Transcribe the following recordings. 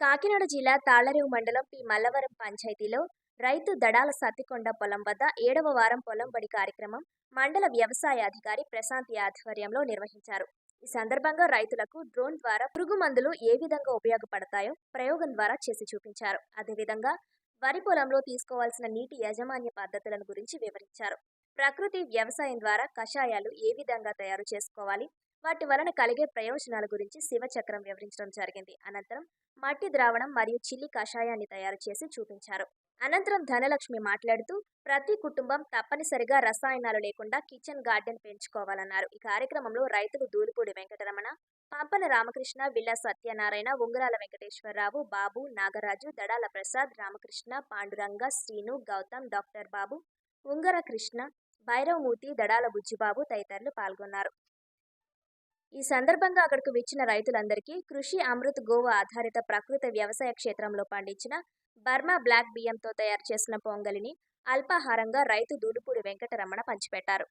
కాకినాడ జిల్లా తాళరేవు మండలం పి. మల్లవరం పంచాయతీలో రైతు దడాల సత్తికొండ పొలం వద్ద ఏడవ వారం పొలం బడి కార్యక్రమం మండల వ్యవసాయ అధికారి ప్రశాంత్ ఆధ్వర్యంలో నిర్వహించారు. ఈ సందర్భంగా రైతులకు డ్రోన్ ద్వారా పురుగు మందులు ఏ విధంగా ఉపయోగపడతాయో ప్రయోగం ద్వారా చేసి చూపించారు. అదేవిధంగా వరి పొలంలో తీసుకోవాల్సిన నీటి యాజమాన్య పద్ధతులను గురించి వివరించారు. ప్రకృతి వ్యవసాయం ద్వారా కషాయాలు ఏ విధంగా తయారు చేసుకోవాలి? వాటి వలన కలిగే ప్రయోజనాల గురించి శివచక్రం వివరించడం జరిగింది. అనంతరం మట్టి ద్రావణం మరియు చిల్లి కషాయాన్ని తయారు చేసి చూపించారు. అనంతరం ధనలక్ష్మి మాట్లాడుతూ ప్రతి కుటుంబం తప్పనిసరిగా రసాయనాలు లేకుండా కిచెన్ గార్డెన్ పెంచుకోవాలన్నారు. ఈ కార్యక్రమంలో రైతులు దూలిపూడి వెంకటరమణ పంపన రామకృష్ణ విల్ల సత్యనారాయణ ఉంగరాల వెంకటేశ్వరరావు బాబు నాగరాజు దడాల ప్రసాద్ రామకృష్ణ పాండురంగ శ్రీను గౌతమ్ డాక్టర్ బాబు ఉంగర కృష్ణ భైరవమూర్తి దడాల బుజ్జిబాబు తదితరులు పాల్గొన్నారు. ఈ సందర్భంగా అక్కడకు వచ్చిన రైతులందరికీ కృషి అమృత్ గోవా ఆధారిత ప్రకృతి వ్యవసాయ క్షేత్రంలో పండించిన బర్మా బ్లాక్ బియ్యంతో తయారు చేసిన పొంగలిని అల్పాహారంగా రైతు దూలుపూడి వెంకటరమణ పంచిపెట్టారు.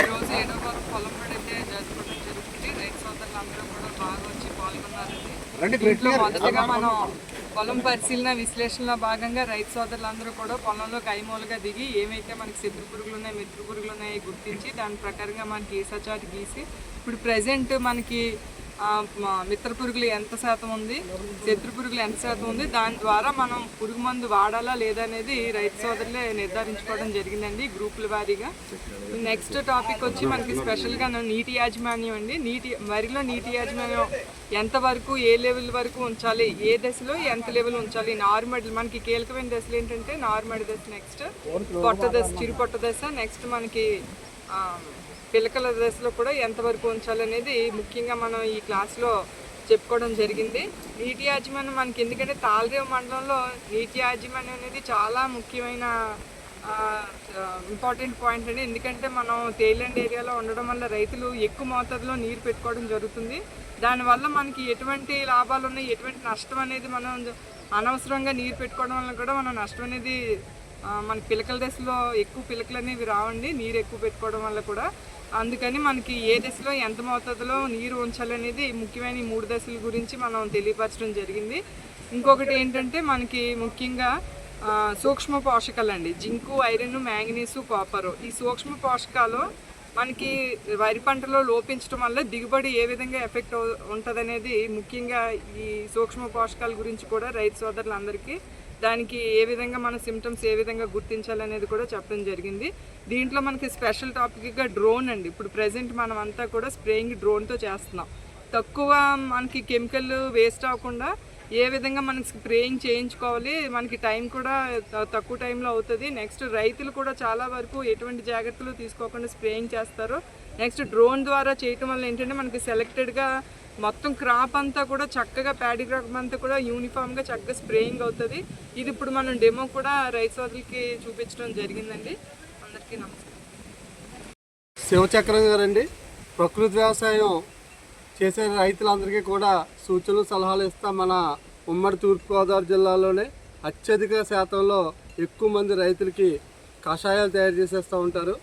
ఈరోజు ఏడో వారం పొలం పడి అయితే జరుపుకోవడం జరుగుతుంది. రైతు సోదరులు అందరూ కూడా బాగా వచ్చి పాల్గొన్నారండి. దీంట్లో మొదటగా మనం పొలం పరిశీలన విశ్లేషణలో భాగంగా రైతు సోదరులందరూ కూడా పొలంలో కైమూలుగా దిగి ఏమైతే మనకి శత్రు పురుగులు ఉన్నాయి మిత్రు పురుగులు ఉన్నాయి గుర్తించి దాని ప్రకారంగా మనకి ఈసచాటు గీసి ఇప్పుడు ప్రజెంట్ మనకి మిత్ర పురుగులు ఎంత శాతం ఉంది? శత్రు పురుగులు ఎంత శాతం ఉంది? దాని ద్వారా మనం పురుగు మందు వాడాలా లేదా అనేది రైతు సోదరులే నిర్ధారించుకోవడం జరిగిందండి గ్రూపుల వారీగా. నెక్స్ట్ టాపిక్ వచ్చి మనకి స్పెషల్గా నీటి యాజమాన్యం అండి. నీటి వరిలో నీటి యాజమాన్యం ఎంత వరకు ఏ లెవెల్ వరకు ఉంచాలి ఏ దశలో ఎంత లెవెల్ ఉంచాలి? నార్మల్ మనకి కీలకమైన దశలు ఏంటంటే నార్మల్ దశ నెక్స్ట్ పొట్ట దశ చిరు పొట్ట దశ నెక్స్ట్ మనకి పిల్లకల పిలకల దశలో కూడా ఎంతవరకు ఉంచాలనేది ముఖ్యంగా మనం ఈ క్లాస్లో చెప్పుకోవడం జరిగింది. నీటి యాజమాన్యం మనకి ఎందుకంటే తాళరేవు మండలంలో నీటి యాజమాన్యం అనేది చాలా ముఖ్యమైన ఇంపార్టెంట్ పాయింట్ అండి. ఎందుకంటే మనం తేలిండ్ ఏరియాలో ఉండడం వల్ల రైతులు ఎక్కువ మోతాదులో నీరు పెట్టుకోవడం జరుగుతుంది. దానివల్ల మనకి ఎటువంటి లాభాలు ఉన్నాయి ఎటువంటి నష్టం అనేది మనం అనవసరంగా నీరు పెట్టుకోవడం వల్ల కూడా మనం నష్టం అనేది మన పిలకల దశలో ఎక్కువ పిలకలు అనేవి రావండి నీరు ఎక్కువ పెట్టుకోవడం వల్ల కూడా. అందుకని మనకి ఏ దశలో ఎంత మోతాదులో నీరు ఉంచాలనేది ముఖ్యమైన ఈ మూడు దశల గురించి మనం తెలియపరచడం జరిగింది. ఇంకొకటి ఏంటంటే మనకి ముఖ్యంగా సూక్ష్మ పోషకాలు అండి జింకు ఐరన్ మ్యాంగనీసు కాపరు. ఈ సూక్ష్మ పోషకాలు మనకి వరి పంటలో లోపించడం వల్ల దిగుబడి ఏ విధంగా ఎఫెక్ట్ ఉంటుందనేది ముఖ్యంగా ఈ సూక్ష్మ పోషకాల గురించి కూడా రైతు సోదరులందరికీ దానికి ఏ విధంగా మన సిమ్టమ్స్ ఏ విధంగా గుర్తించాలనేది కూడా చెప్పడం జరిగింది. దీంట్లో మనకి స్పెషల్ టాపిక్గా డ్రోన్ అండి. ఇప్పుడు ప్రజెంట్ మనం అంతా కూడా స్ప్రేయింగ్ డ్రోన్తో చేస్తున్నాం. తక్కువ మనకి కెమికల్ వేస్ట్ అవ్వకుండా ఏ విధంగా మనకి స్ప్రేయింగ్ చేయించుకోవాలి? మనకి టైం కూడా తక్కువ టైంలో అవుతుంది. నెక్స్ట్ రైతులు కూడా చాలా వరకు ఎటువంటి జాగ్రత్తలు తీసుకోకుండా స్ప్రేయింగ్ చేస్తారు. నెక్స్ట్ డ్రోన్ ద్వారా చేయటం వల్ల ఏంటంటే మనకి సెలెక్టెడ్గా మొత్తం క్రాప్ అంతా కూడా చక్కగా ప్యాడీ క్రాప్ అంతా కూడా యూనిఫామ్గా చక్కగా స్ప్రేయింగ్ అవుతుంది. ఇది ఇప్పుడు మనం డెమో కూడా రైతు సోదరులకి చూపించడం జరిగిందండి. అందరికీ నమస్కారం. శివచక్రం గారండి. ప్రకృతి వ్యవసాయం చేసే రైతులందరికీ కూడా సూచనలు సలహాలు ఇస్తా మన ఉమ్మడి తూర్పుగోదావరి జిల్లాలోనే అత్యధిక శాతంలో ఎక్కువ మంది రైతులకి కషాయాలు తయారు చేసేస్తూ ఉంటారు.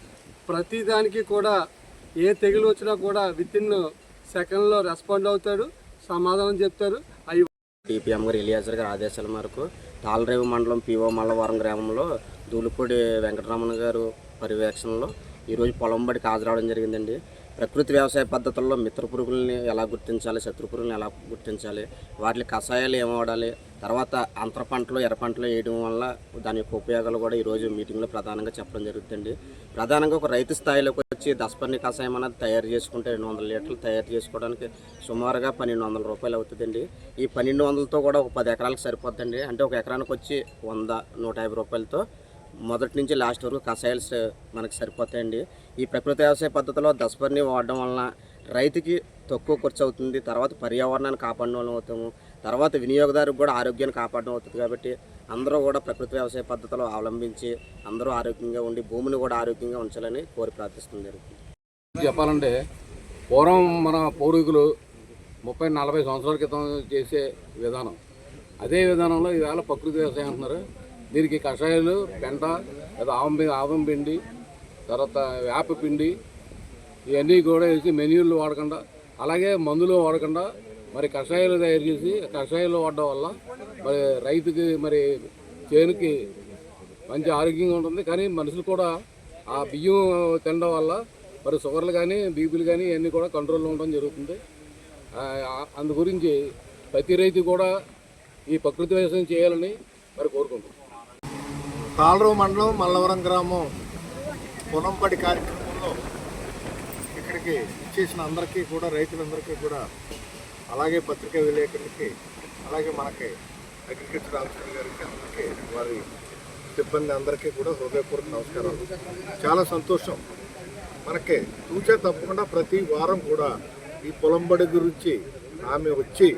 ప్రతి దానికి కూడా ఏ తెగులు వచ్చినా కూడా విత్ ఇన్ సెకండ్లో రెస్పాండ్ అవుతాడు సమాధానం చెప్తారు అవి టీపీఎం గారు ఎలియాజర్ గారి ఆదేశాల మేరకు తాళరేవు మండలం పిఓ మల్లవరం గ్రామంలో దూలిపూడి వెంకటరమణ గారు పర్యవేక్షణలో ఈరోజు పొలం బడికి హాజరవడం జరిగిందండి. ప్రకృతి వ్యవసాయ పద్ధతుల్లో మిత్ర పురుగుల్ని ఎలా గుర్తించాలి శత్రు పురుగుల్ని ఎలా గుర్తించాలి వాటి కషాయాలు ఏం వాడాలి తర్వాత అంతర పంటలు ఎర్ర పంటలు వేయడం వల్ల దాని యొక్క ఉపయోగాలు కూడా ఈరోజు మీటింగ్లో ప్రధానంగా చెప్పడం జరుగుతుంది ప్రధానంగా ఒక రైతు స్థాయిలోకి వచ్చి దశపర్ణి కషాయం అనేది తయారు చేసుకుంటే రెండు వందల లీటర్లు తయారు చేసుకోవడానికి సుమారుగా పన్నెండు వందల రూపాయలు అవుతుందండి. ఈ పన్నెండు వందలతో కూడా ఒక పది ఎకరాలకు సరిపోద్దండి. అంటే ఒక ఎకరానికి వచ్చి వంద నూట యాభై రూపాయలతో మొదటి నుంచి లాస్ట్ వరకు కషాయాలు మనకు మనకి సరిపోతాయండి. ఈ ప్రకృతి వ్యవసాయ పద్ధతిలో దశపర్ణి వాడడం వలన రైతుకి తక్కువ ఖర్చు అవుతుంది. తర్వాత పర్యావరణాన్ని కాపాడడం వల్ల అవుతాము. తర్వాత వినియోగదారుకు కూడా ఆరోగ్యాన్ని కాపాడడం అవుతుంది కాబట్టి అందరూ కూడా ప్రకృతి వ్యవసాయ పద్ధతిలో అవలంబించి అందరూ ఆరోగ్యంగా ఉండి భూమిని కూడా ఆరోగ్యంగా ఉంచాలని కోరి ప్రార్థిస్తుంది జరుగుతుంది. చెప్పాలంటే పూర్వం మన పూర్వీకులు ముప్పై నలభై సంవత్సరాల క్రితం చేసే విధానం. అదే విధానంలో ఈవేళ ప్రకృతి వ్యవసాయం అంటున్నారు. దీనికి కషాయాలు పెంట లేదా ఆవం ఆవం పిండి తర్వాత వేప పిండి ఇవన్నీ కూడా వేసి మెన్యూలు వాడకుండా అలాగే మందులు వాడకుండా మరి కషాయాలు తయారు చేసి కషాయాలు వాడడం వల్ల మరి రైతుకి మరి చేనుకి మంచి ఆరోగ్యంగా ఉంటుంది. కానీ మనుషులు కూడా ఆ బియ్యం తినడం వల్ల మరి షుగర్లు కానీ బీపీలు కానీ ఇవన్నీ కూడా కంట్రోల్లో ఉండడం జరుగుతుంది. అందు గురించి ప్రతి రైతు కూడా ఈ ప్రకృతి వ్యవసాయం చేయాలని తాళరావు మండలం మల్లవరం గ్రామం పొలంపడి కార్యక్రమంలో ఇక్కడికి ఇచ్చేసిన అందరికీ కూడా రైతులందరికీ కూడా అలాగే పత్రికా విలేకరులకి అలాగే మనకి అగ్రికల్చర్ ఆఫీసర్ గారికి అందరికీ వారి సిబ్బంది అందరికీ కూడా హృదయపూర్వక నమస్కారాలు. చాలా సంతోషం. మనకి తూచా తప్పకుండా ప్రతి వారం కూడా ఈ పొలంబడి గురించి ఆమె వచ్చి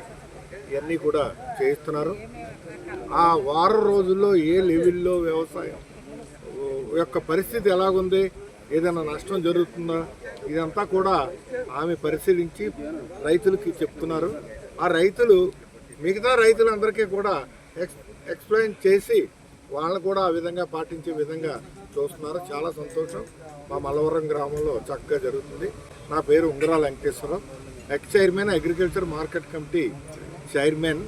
ఇవన్నీ కూడా చేయిస్తున్నారు. ఆ వారం రోజుల్లో ఏ లెవెల్లో వ్యవసాయం యొక్క పరిస్థితి ఎలాగుంది ఏదైనా నష్టం జరుగుతుందా ఇదంతా కూడా ఆమె పరిశీలించి రైతులకి చెప్తున్నారు. ఆ రైతులు మిగతా రైతులందరికీ కూడా ఎక్స్ ఎక్స్ప్లెయిన్ చేసి వాళ్ళని కూడా ఆ విధంగా పాటించే విధంగా చూస్తున్నారు. చాలా సంతోషం. మా మలవరం గ్రామంలో చక్కగా జరుగుతుంది. నా పేరు Ungarala Venkateswararao. Ex chairman agriculture market committee chairman